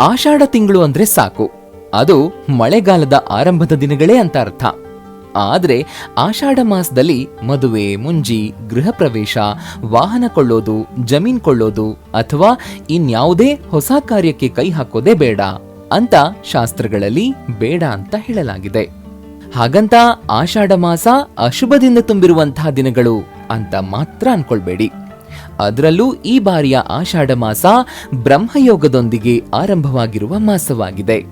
ಆಷಾಢ ತಿಂಗಳು ಅಂದ್ರೆ ಸಾಕು. ಅದು ಮಳೆಗಾಲದ ಆರಂಭದ ದಿನಗಳೇ ಅಂತ ಅರ್ಥ. ಆದ್ರೆ ಆಷಾಢ ಮಾಸದಲ್ಲಿ ಮದುವೆ, ಮುಂಜಿ, ಗೃಹ ಪ್ರವೇಶ, ವಾಹನ ಕೊಳ್ಳೋದು, ಜಮೀನ್ ಕೊಳ್ಳೋದು ಅಥವಾ ಇನ್ಯಾವುದೇ ಹೊಸ ಕಾರ್ಯಕ್ಕೆ ಕೈ ಹಾಕೋದೇ ಬೇಡ ಅಂತ ಶಾಸ್ತ್ರಗಳಲ್ಲಿ ಬೇಡ ಅಂತ ಹೇಳಲಾಗಿದೆ. ಹಾಗಂತ ಆಷಾಢ ಮಾಸ ಅಶುಭದಿಂದ ತುಂಬಿರುವಂತಹ ದಿನಗಳು ಅಂತ ಮಾತ್ರ ಅನ್ಕೊಳ್ಬೇಡಿ. ಅದರಲ್ಲೂ ಈ ಬಾರಿಯ ಆಷಾಢ ಮಾಸ ಬ್ರಹ್ಮಯೋಗದೊಂದಿಗೆ ಆರಂಭವಾಗಿರುವ ಮಾಸವಾಗಿದೆ.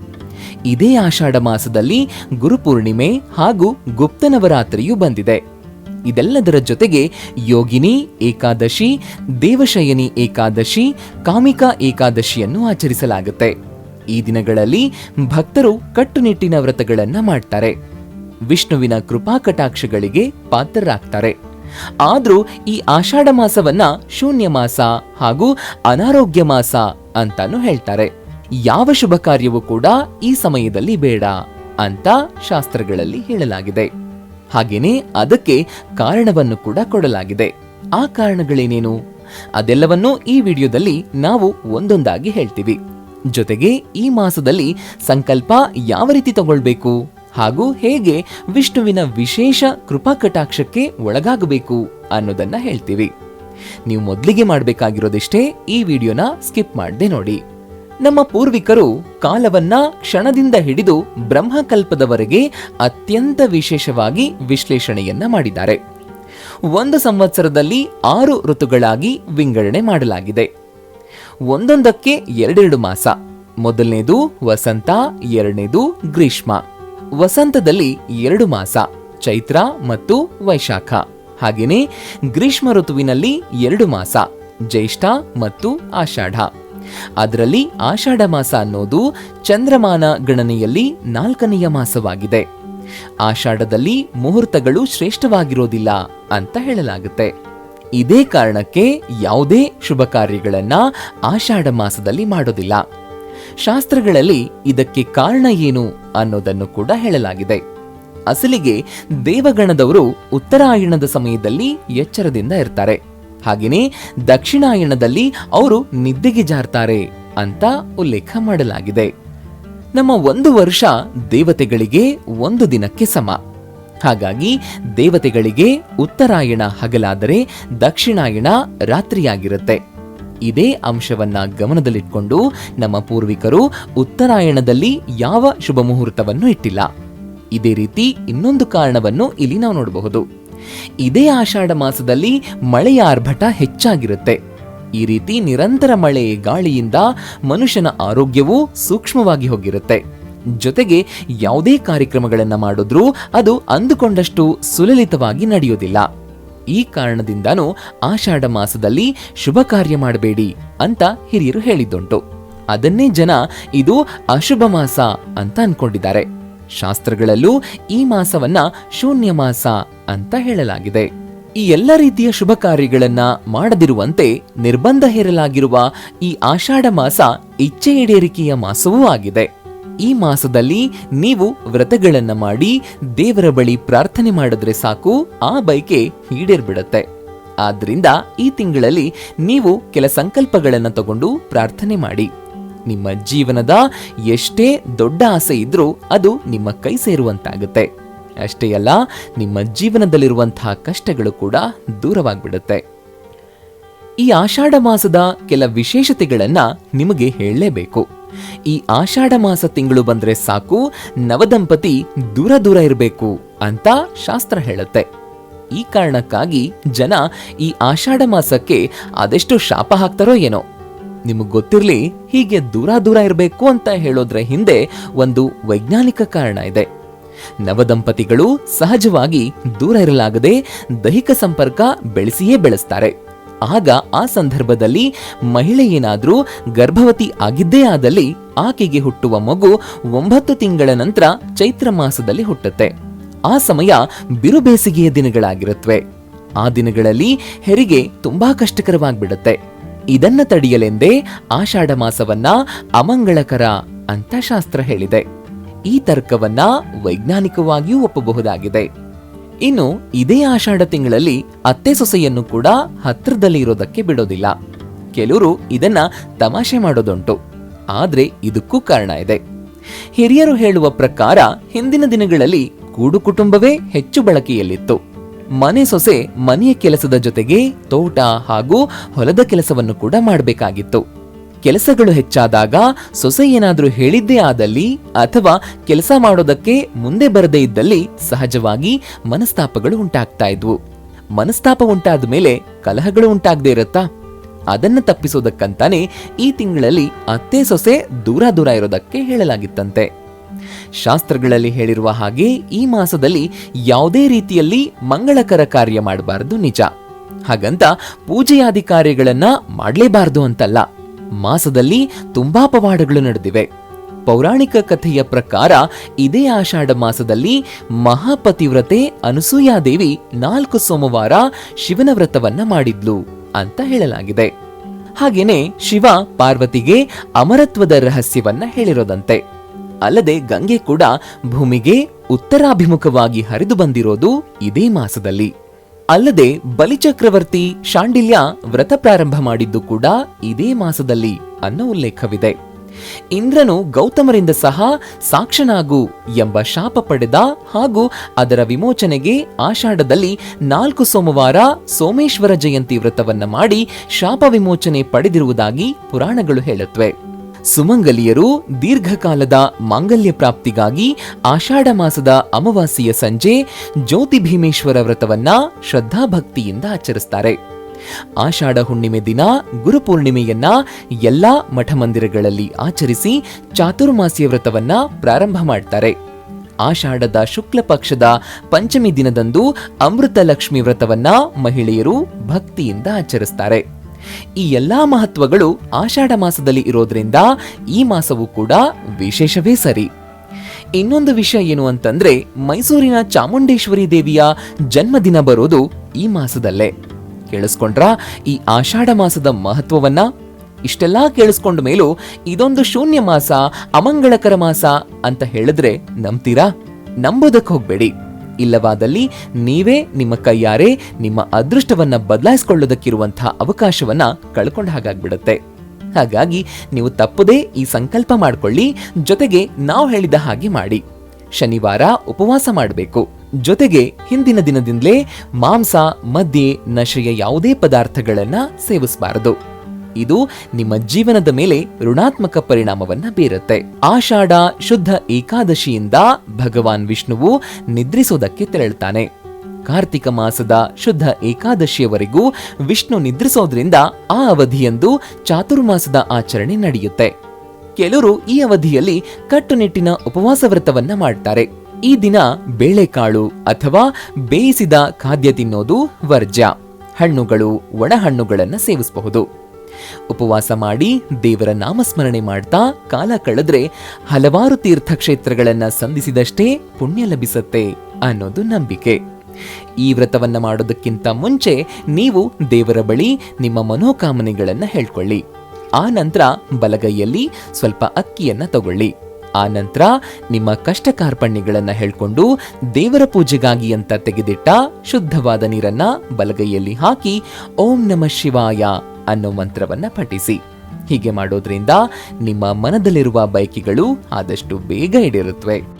ಇದೇ ಆಷಾಢ ಮಾಸದಲ್ಲಿ ಗುರುಪೂರ್ಣಿಮೆ ಹಾಗೂ ಗುಪ್ತನವರಾತ್ರಿಯೂ ಬಂದಿದೆ. ಇದೆಲ್ಲದರ ಜೊತೆಗೆ ಯೋಗಿನಿ ಏಕಾದಶಿ, ದೇವಶಯನಿ ಏಕಾದಶಿ, ಕಾಮಿಕಾ ಏಕಾದಶಿಯನ್ನು ಆಚರಿಸಲಾಗುತ್ತೆ. ಈ ದಿನಗಳಲ್ಲಿ ಭಕ್ತರು ಕಟ್ಟುನಿಟ್ಟಿನ ವ್ರತಗಳನ್ನು ಮಾಡ್ತಾರೆ. ವಿಷ್ಣುವಿನ ಕೃಪಾ ಕಟಾಕ್ಷಗಳಿಗೆ ಪಾತ್ರರಾಗ್ತಾರೆ. ಆದ್ರೂ ಈ ಆಷಾಢ ಮಾಸವನ್ನ ಶೂನ್ಯ ಮಾಸ ಹಾಗೂ ಅನಾರೋಗ್ಯ ಮಾಸ ಅಂತಾನು ಹೇಳ್ತಾರೆ. ಯಾವ ಶುಭ ಕಾರ್ಯವೂ ಕೂಡ ಈ ಸಮಯದಲ್ಲಿ ಬೇಡ ಅಂತ ಶಾಸ್ತ್ರಗಳಲ್ಲಿ ಹೇಳಲಾಗಿದೆ. ಹಾಗೇನೆ ಅದಕ್ಕೆ ಕಾರಣವನ್ನು ಕೂಡ ಕೊಡಲಾಗಿದೆ. ಆ ಕಾರಣಗಳೇನೇನು? ಅದೆಲ್ಲವನ್ನೂ ಈ ವಿಡಿಯೋದಲ್ಲಿ ನಾವು ಒಂದೊಂದಾಗಿ ಹೇಳ್ತೀವಿ. ಜೊತೆಗೆ ಈ ಮಾಸದಲ್ಲಿ ಸಂಕಲ್ಪ ಯಾವ ರೀತಿ ತಗೊಳ್ಬೇಕು? ಹಾಗೂ ಹೇಗೆ ವಿಷ್ಣುವಿನ ವಿಶೇಷ ಕೃಪಾ ಕಟಾಕ್ಷಕ್ಕೆ ಒಳಗಾಗಬೇಕು ಅನ್ನೋದನ್ನ ಹೇಳ್ತೀವಿ. ನೀವು ಮೊದಲಿಗೆ ಮಾಡಬೇಕಾಗಿರೋದಿಷ್ಟೇ ಈ ವಿಡಿಯೋನ ಸ್ಕಿಪ್ ಮಾಡದೆ ನೋಡಿ. ನಮ್ಮ ಪೂರ್ವಿಕರು ಕಾಲವನ್ನ ಕ್ಷಣದಿಂದ ಹಿಡಿದು ಬ್ರಹ್ಮಕಲ್ಪದವರೆಗೆ ಅತ್ಯಂತ ವಿಶೇಷವಾಗಿ ವಿಶ್ಲೇಷಣೆಯನ್ನ ಮಾಡಿದ್ದಾರೆ. ಒಂದು ಸಂವತ್ಸರದಲ್ಲಿ ಆರು ಋತುಗಳಾಗಿ ವಿಂಗಡಣೆ ಮಾಡಲಾಗಿದೆ. ಒಂದೊಂದಕ್ಕೆ ಎರಡೆರಡು ಮಾಸ. ಮೊದಲನೇದು ವಸಂತ, ಎರಡನೇದು ಗ್ರೀಷ್ಮ. ವಸಂತದಲ್ಲಿ ಎರಡು ಮಾಸ, ಚೈತ್ರ ಮತ್ತು ವೈಶಾಖ. ಹಾಗೆಯೇ ಗ್ರೀಷ್ಮ ಋತುವಿನಲ್ಲಿ ಎರಡು ಮಾಸ, ಜ್ಯೇಷ್ಠ ಮತ್ತು ಆಷಾಢ. ಅದರಲ್ಲಿ ಆಷಾಢ ಮಾಸ ಅನ್ನೋದು ಚಂದ್ರಮಾನ ಗಣನೆಯಲ್ಲಿ ನಾಲ್ಕನೆಯ ಮಾಸವಾಗಿದೆ. ಆಷಾಢದಲ್ಲಿ ಮುಹೂರ್ತಗಳು ಶ್ರೇಷ್ಠವಾಗಿರೋದಿಲ್ಲ ಅಂತ ಹೇಳಲಾಗುತ್ತೆ. ಇದೇ ಕಾರಣಕ್ಕೆ ಯಾವುದೇ ಶುಭ ಕಾರ್ಯಗಳನ್ನ ಆಷಾಢ ಮಾಸದಲ್ಲಿ ಮಾಡೋದಿಲ್ಲ. ಶಾಸ್ತ್ರಗಳಲ್ಲಿ ಇದಕ್ಕೆ ಕಾರಣ ಏನು ಅನ್ನೋದನ್ನು ಕೂಡ ಹೇಳಲಾಗಿದೆ. ಅಸಲಿಗೆ ದೇವಗಣದವರು ಉತ್ತರಾಯಣದ ಸಮಯದಲ್ಲಿ ಎಚ್ಚರದಿಂದ ಇರ್ತಾರೆ. ಹಾಗೆಯೇ ದಕ್ಷಿಣಾಯಣದಲ್ಲಿ ಅವರು ನಿದ್ದೆಗೆ ಜಾರ್ತಾರೆ ಅಂತ ಉಲ್ಲೇಖ ಮಾಡಲಾಗಿದೆ. ನಮ್ಮ ಒಂದು ವರ್ಷ ದೇವತೆಗಳಿಗೆ ಒಂದು ದಿನಕ್ಕೆ ಸಮ. ಹಾಗಾಗಿ ದೇವತೆಗಳಿಗೆ ಉತ್ತರಾಯಣ ಹಗಲಾದರೆ ದಕ್ಷಿಣಾಯಣ ರಾತ್ರಿಯಾಗಿರುತ್ತೆ. ಇದೇ ಅಂಶವನ್ನ ಗಮನದಲ್ಲಿಟ್ಕೊಂಡು ನಮ್ಮ ಪೂರ್ವಿಕರು ಉತ್ತರಾಯಣದಲ್ಲಿ ಯಾವ ಶುಭ ಮುಹೂರ್ತವನ್ನು ಇಟ್ಟಿಲ್ಲ. ಇದೇ ರೀತಿ ಇನ್ನೊಂದು ಕಾರಣವನ್ನು ಇಲ್ಲಿ ನಾವು ನೋಡಬಹುದು. ಇದೇ ಆಷಾಢ ಮಾಸದಲ್ಲಿ ಮಳೆಯ ಆರ್ಭಟ ಹೆಚ್ಚಾಗಿರುತ್ತೆ. ಈ ರೀತಿ ನಿರಂತರ ಮಳೆ ಗಾಳಿಯಿಂದ ಮನುಷ್ಯನ ಆರೋಗ್ಯವೂ ಸೂಕ್ಷ್ಮವಾಗಿ ಹೋಗಿರುತ್ತೆ. ಜೊತೆಗೆ ಯಾವುದೇ ಕಾರ್ಯಕ್ರಮಗಳನ್ನು ಮಾಡಿದ್ರೂ ಅದು ಅಂದುಕೊಂಡಷ್ಟು ಸುಲಲಿತವಾಗಿ ನಡೆಯೋದಿಲ್ಲ ಈ ಕಾರಣದಿಂದನೂ ಆಷಾಢ ಮಾಸದಲ್ಲಿ ಶುಭ ಕಾರ್ಯ ಮಾಡಬೇಡಿ ಅಂತ ಹಿರಿಯರು ಹೇಳಿದ್ದುಂಟು. ಅದನ್ನೇ ಜನ ಇದು ಅಶುಭ ಮಾಸ ಅಂತ ಅನ್ಕೊಂಡಿದ್ದಾರೆ. ಶಾಸ್ತ್ರಗಳಲ್ಲೂ ಈ ಮಾಸವನ್ನ ಶೂನ್ಯ ಮಾಸ ಅಂತ ಹೇಳಲಾಗಿದೆ. ಈ ಎಲ್ಲ ರೀತಿಯ ಶುಭ ಕಾರ್ಯಗಳನ್ನ ಮಾಡದಿರುವಂತೆ ನಿರ್ಬಂಧ ಹೇರಲಾಗಿರುವ ಈ ಆಷಾಢ ಮಾಸ ಇಚ್ಛೆ ಈಡೇರಿಕೆಯ ಮಾಸವೂ ಆಗಿದೆ. ಈ ಮಾಸದಲ್ಲಿ ನೀವು ವ್ರತಗಳನ್ನ ಮಾಡಿ ದೇವರ ಬಳಿ ಪ್ರಾರ್ಥನೆ ಮಾಡಿದ್ರೆ ಸಾಕು, ಆ ಬೈಕೆ ಈಡೇರ್ಬಿಡತ್ತೆ. ಆದ್ದರಿಂದ ಈ ತಿಂಗಳಲ್ಲಿ ನೀವು ಕೆಲ ಸಂಕಲ್ಪಗಳನ್ನ ತಗೊಂಡು ಪ್ರಾರ್ಥನೆ ಮಾಡಿ. ನಿಮ್ಮ ಜೀವನದ ಎಷ್ಟೇ ದೊಡ್ಡ ಆಸೆ ಇದ್ರೂ ಅದು ನಿಮ್ಮ ಕೈ ಸೇರುವಂತಾಗುತ್ತೆ. ಅಷ್ಟೇ ಅಲ್ಲ, ನಿಮ್ಮ ಜೀವನದಲ್ಲಿರುವಂತಹ ಕಷ್ಟಗಳು ಕೂಡ ದೂರವಾಗ್ಬಿಡುತ್ತೆ. ಈ ಆಷಾಢ ಮಾಸದ ಕೆಲ ವಿಶೇಷತೆಗಳನ್ನ ನಿಮಗೆ ಹೇಳಲೇಬೇಕು. ಈ ಆಷಾಢ ಮಾಸ ತಿಂಗಳು ಬಂದ್ರೆ ಸಾಕು, ನವದಂಪತಿ ದೂರ ದೂರ ಇರಬೇಕು ಅಂತ ಶಾಸ್ತ್ರ ಹೇಳುತ್ತೆ. ಈ ಕಾರಣಕ್ಕಾಗಿ ಜನ ಈ ಆಷಾಢ ಮಾಸಕ್ಕೆ ಅದೆಷ್ಟು ಶಾಪ ಹಾಕ್ತಾರೋ ಏನೋ. ನಿಮಗೆ ಗೊತ್ತಿರ್ಲಿ, ಹೀಗೆ ದೂರ ದೂರ ಇರಬೇಕು ಅಂತ ಹೇಳೋದ್ರ ಹಿಂದೆ ಒಂದು ವೈಜ್ಞಾನಿಕ ಕಾರಣ ಇದೆ. ನವದಂಪತಿಗಳು ಸಹಜವಾಗಿ ದೂರ ಇರಲಾಗದೆ ದೈಹಿಕ ಸಂಪರ್ಕ ಬೆಳೆಸಿಯೇ ಬೆಳೆಸ್ತಾರೆ. ಆಗ ಆ ಸಂದರ್ಭದಲ್ಲಿ ಮಹಿಳೆ ಏನಾದರೂ ಗರ್ಭವತಿ ಆಗಿದ್ದೇ ಆದಲ್ಲಿ ಆಕೆಗೆ ಹುಟ್ಟುವ ಮಗು ಒಂಬತ್ತು ತಿಂಗಳ ನಂತರ ಚೈತ್ರ ಮಾಸದಲ್ಲಿ ಹುಟ್ಟುತ್ತೆ. ಆ ಸಮಯ ಬಿರುಬೇಸಿಗೆಯ ದಿನಗಳಾಗಿರುತ್ತವೆ ಆ ದಿನಗಳಲ್ಲಿ ಹೆರಿಗೆ ತುಂಬಾ ಕಷ್ಟಕರವಾಗಿಬಿಡುತ್ತೆ. ಇದನ್ನ ತಡೆಯಲೆಂದೇ ಆಷಾಢ ಮಾಸವನ್ನ ಅಮಂಗಳಕರ ಅಂತ ಶಾಸ್ತ್ರ ಹೇಳಿದೆ. ಈ ತರ್ಕವನ್ನ ವೈಜ್ಞಾನಿಕವಾಗಿಯೂ ಒಪ್ಪಬಹುದಾಗಿದೆ. ಇನ್ನು ಇದೇ ಆಷಾಢ ತಿಂಗಳಲ್ಲಿ ಅತ್ತೆ ಸೊಸೆಯನ್ನು ಕೂಡ ಹತ್ರದಲ್ಲಿ ಇರೋದಕ್ಕೆ ಬಿಡೋದಿಲ್ಲ. ಕೆಲವರು ಇದನ್ನ ತಮಾಷೆ ಮಾಡೋದುಂಟು. ಆದ್ರೆ ಇದಕ್ಕೂ ಕಾರಣ ಇದೆ. ಹಿರಿಯರು ಹೇಳುವ ಪ್ರಕಾರ ಹಿಂದಿನ ದಿನಗಳಲ್ಲಿ ಕೂಡು ಕುಟುಂಬವೇ ಹೆಚ್ಚು ಬಳಕೆಯಲ್ಲಿತ್ತು. ಮನೆ ಸೊಸೆ ಮನೆಯ ಕೆಲಸದ ಜೊತೆಗೆ ತೋಟ ಹಾಗೂ ಹೊಲದ ಕೆಲಸವನ್ನು ಕೂಡ ಮಾಡಬೇಕಾಗಿತ್ತು. ಕೆಲಸಗಳು ಹೆಚ್ಚಾದಾಗ ಸೊಸೆ ಏನಾದರೂ ಹೇಳಿದ್ದೇ ಆದಲ್ಲಿ ಅಥವಾ ಕೆಲಸ ಮಾಡೋದಕ್ಕೆ ಮುಂದೆ ಬರದೇ ಇದ್ದಲ್ಲಿ ಸಹಜವಾಗಿ ಮನಸ್ತಾಪಗಳು ಉಂಟಾಗ್ತಾ ಇದ್ವು. ಮನಸ್ತಾಪ ಉಂಟಾದ ಮೇಲೆ ಕಲಹಗಳು ಉಂಟಾಗದೇ ಇರುತ್ತಾ? ಅದನ್ನು ತಪ್ಪಿಸೋದಕ್ಕಂತಾನೆ ಈ ತಿಂಗಳಲ್ಲಿ ಅತ್ತೆ ಸೊಸೆ ದೂರ ದೂರ ಇರೋದಕ್ಕೆ ಹೇಳಲಾಗಿತ್ತಂತೆ. ಶಾಸ್ತ್ರಗಳಲ್ಲಿ ಹೇಳಿರುವ ಹಾಗೆ ಈ ಮಾಸದಲ್ಲಿ ಯಾವುದೇ ರೀತಿಯಲ್ಲಿ ಮಂಗಳಕರ ಕಾರ್ಯ ಮಾಡಬಾರದು ನಿಜ. ಹಾಗಂತ ಪೂಜೆಯಾದಿ ಕಾರ್ಯಗಳನ್ನ ಮಾಡಲೇಬಾರದು ಅಂತಲ್ಲ. ಮಾಸದಲ್ಲಿ ತುಂಬಾ ಪವಾಡಗಳು ನಡೆದಿವೆ. ಪೌರಾಣಿಕ ಕಥೆಯ ಪ್ರಕಾರ ಇದೇ ಆಷಾಢ ಮಾಸದಲ್ಲಿ ಮಹಾಪತಿವ್ರತೆ ಅನಸೂಯಾದೇವಿ ನಾಲ್ಕು ಸೋಮವಾರ ಶಿವನ ವ್ರತವನ್ನ ಮಾಡಿದ್ಲು ಅಂತ ಹೇಳಲಾಗಿದೆ. ಹಾಗೇನೆ ಶಿವ ಪಾರ್ವತಿಗೆ ಅಮರತ್ವದ ರಹಸ್ಯವನ್ನ ಹೇಳಿರೋದಂತೆ. ಅಲ್ಲದೆ ಗಂಗೆ ಕೂಡ ಭೂಮಿಗೆ ಉತ್ತರಾಭಿಮುಖವಾಗಿ ಹರಿದು ಬಂದಿರೋದು ಇದೇ ಮಾಸದಲ್ಲಿ. ಅಲ್ಲದೆ ಬಲಿಚಕ್ರವರ್ತಿ ಶಾಂಡಿಲ್ಯ ವ್ರತ ಪ್ರಾರಂಭ ಮಾಡಿದ್ದು ಕೂಡ ಇದೇ ಮಾಸದಲ್ಲಿ ಅನ್ನೋ ಉಲ್ಲೇಖವಿದೆ. ಇಂದ್ರನು ಗೌತಮರಿಂದ ಸಹ ಸಾಕ್ಷನಾಗು ಎಂಬ ಶಾಪ ಪಡೆದ ಹಾಗೂ ಅದರ ವಿಮೋಚನೆಗೆ ಆಷಾಢದಲ್ಲಿ ನಾಲ್ಕು ಸೋಮವಾರ ಸೋಮೇಶ್ವರ ಜಯಂತಿ ವ್ರತವನ್ನ ಮಾಡಿ ಶಾಪ ವಿಮೋಚನೆ ಪಡೆದಿರುವುದಾಗಿ ಪುರಾಣಗಳು ಹೇಳುತ್ತವೆ ಸುಮಂಗಲಿಯರು ದೀರ್ಘಕಾಲದ ಮಾಂಗಲ್ಯ ಪ್ರಾಪ್ತಿಗಾಗಿ ಆಷಾಢ ಮಾಸದ ಅಮಾವಾಸ್ಯೆಯ ಸಂಜೆ ಜ್ಯೋತಿ ಭೀಮೇಶ್ವರ ವ್ರತವನ್ನ ಶ್ರದ್ಧಾಭಕ್ತಿಯಿಂದ ಆಚರಿಸ್ತಾರೆ. ಆಷಾಢ ಹುಣ್ಣಿಮೆ ದಿನ ಗುರುಪೂರ್ಣಿಮೆಯನ್ನ ಎಲ್ಲಾ ಮಠಮಂದಿರಗಳಲ್ಲಿ ಆಚರಿಸಿ ಚಾತುರ್ಮಾಸ್ಯ ವ್ರತವನ್ನ ಪ್ರಾರಂಭ ಮಾಡ್ತಾರೆ. ಆಷಾಢದ ಶುಕ್ಲ ಪಕ್ಷದ ಪಂಚಮಿ ದಿನದಂದು ಅಮೃತ ಲಕ್ಷ್ಮಿ ವ್ರತವನ್ನ ಮಹಿಳೆಯರು ಭಕ್ತಿಯಿಂದ ಆಚರಿಸ್ತಾರೆ. ಈ ಎಲ್ಲಾ ಮಹತ್ವಗಳು ಆಷಾಢ ಮಾಸದಲ್ಲಿ ಇರೋದ್ರಿಂದ ಈ ಮಾಸವು ಕೂಡ ವಿಶೇಷವೇ ಸರಿ. ಇನ್ನೊಂದು ವಿಷಯ ಏನು ಅಂತಂದ್ರೆ ಮೈಸೂರಿನ ಚಾಮುಂಡೇಶ್ವರಿ ದೇವಿಯ ಜನ್ಮದಿನ ಬರೋದು ಈ ಮಾಸದಲ್ಲೇ. ಕೇಳಿಸ್ಕೊಂಡ್ರ? ಈ ಆಷಾಢ ಮಾಸದ ಮಹತ್ವವನ್ನ? ಇಷ್ಟೆಲ್ಲಾ ಕೇಳಿಸ್ಕೊಂಡ ಮೇಲೂ ಇದೊಂದು ಶೂನ್ಯ ಮಾಸ, ಅಮಂಗಳಕರ ಮಾಸ ಅಂತ ಹೇಳಿದ್ರೆ ನಂಬ್ತೀರಾ? ನಂಬೋದಕ್ಕೆ ಹೋಗ್ಬೇಡಿ. ಇಲ್ಲವಾದಲ್ಲಿ ನೀವೇ ನಿಮ್ಮ ಕೈಯಾರೆ ನಿಮ್ಮ ಅದೃಷ್ಟವನ್ನ ಬದಲಾಯಿಸಿಕೊಳ್ಳೋದಕ್ಕಿರುವಂತಹ ಅವಕಾಶವನ್ನ ಕಳ್ಕೊಂಡ ಹಾಗಾಗ್ಬಿಡುತ್ತೆ. ಹಾಗಾಗಿ ನೀವು ತಪ್ಪದೇ ಈ ಸಂಕಲ್ಪ ಮಾಡ್ಕೊಳ್ಳಿ, ಜೊತೆಗೆ ನಾವು ಹೇಳಿದ ಹಾಗೆ ಮಾಡಿ. ಶನಿವಾರ ಉಪವಾಸ ಮಾಡಬೇಕು. ಜೊತೆಗೆ ಹಿಂದಿನ ದಿನದಿಂದಲೇ ಮಾಂಸ, ಮದ್ಯೆ, ನಶೆಯ ಯಾವುದೇ ಪದಾರ್ಥಗಳನ್ನ ಸೇವಿಸಬಾರದು. ಇದು ನಿಮ್ಮ ಜೀವನದ ಮೇಲೆ ಋಣಾತ್ಮಕ ಪರಿಣಾಮವನ್ನ ಬೀರುತ್ತೆ. ಆಷಾಢ ಶುದ್ಧ ಏಕಾದಶಿಯಿಂದ ಭಗವಾನ್ ವಿಷ್ಣುವು ನಿದ್ರಿಸೋದಕ್ಕೆ ತೆರಳುತ್ತಾನೆ ಕಾರ್ತಿಕ ಮಾಸದ ಶುದ್ಧ ಏಕಾದಶಿಯವರೆಗೂ ವಿಷ್ಣು ನಿದ್ರಿಸೋದ್ರಿಂದ ಆ ಅವಧಿಯಂದು ಚಾತುರ್ಮಾಸದ ಆಚರಣೆ ನಡೆಯುತ್ತೆ. ಕೆಲವರು ಈ ಅವಧಿಯಲ್ಲಿ ಕಟ್ಟುನಿಟ್ಟಿನ ಉಪವಾಸ ವ್ರತವನ್ನ ಮಾಡ್ತಾರೆ. ಈ ದಿನ ಬೇಳೆಕಾಳು ಅಥವಾ ಬೇಯಿಸಿದ ಖಾದ್ಯ ತಿನ್ನೋದು ವರ್ಜ್ಯ. ಹಣ್ಣುಗಳು ಒಣಹಣ್ಣುಗಳನ್ನು ಸೇವಿಸಬಹುದು. ಉಪವಾಸ ಮಾಡಿ ದೇವರ ನಾಮಸ್ಮರಣೆ ಮಾಡ್ತಾ ಕಾಲ ಕಳೆದ್ರೆ ಹಲವಾರು ತೀರ್ಥಕ್ಷೇತ್ರಗಳನ್ನ ಸಂಧಿಸಿದಷ್ಟೇ ಪುಣ್ಯ ಲಭಿಸತ್ತೆ ಅನ್ನೋದು ನಂಬಿಕೆ. ಈ ವ್ರತವನ್ನ ಮಾಡೋದಕ್ಕಿಂತ ಮುಂಚೆ ನೀವು ದೇವರ ಬಳಿ ನಿಮ್ಮ ಮನೋಕಾಮನೆಗಳನ್ನ ಹೇಳ್ಕೊಳ್ಳಿ. ಆ ನಂತರ ಬಲಗೈಯಲ್ಲಿ ಸ್ವಲ್ಪ ಅಕ್ಕಿಯನ್ನ ತಗೊಳ್ಳಿ. ಆ ನಂತರ ನಿಮ್ಮ ಕಷ್ಟ ಕಾರ್ಪಣ್ಯಗಳನ್ನ ಹೇಳ್ಕೊಂಡು ದೇವರ ಪೂಜೆಗಾಗಿ ಅಂತ ತೆಗೆದಿಟ್ಟ ಶುದ್ಧವಾದ ನೀರನ್ನ ಬಲಗೈಯಲ್ಲಿ ಹಾಕಿ ಓಂ ನಮ ಶಿವಾಯ ಅನ್ನೋ ಮಂತ್ರವನ್ನ ಪಠಿಸಿ. ಹೀಗೆ ಮಾಡೋದ್ರಿಂದ ನಿಮ್ಮ ಮನದಲ್ಲಿರುವ ಬಯಕೆಗಳು ಆದಷ್ಟು ಬೇಗ ಈಡೇರುತ್ತವೆ.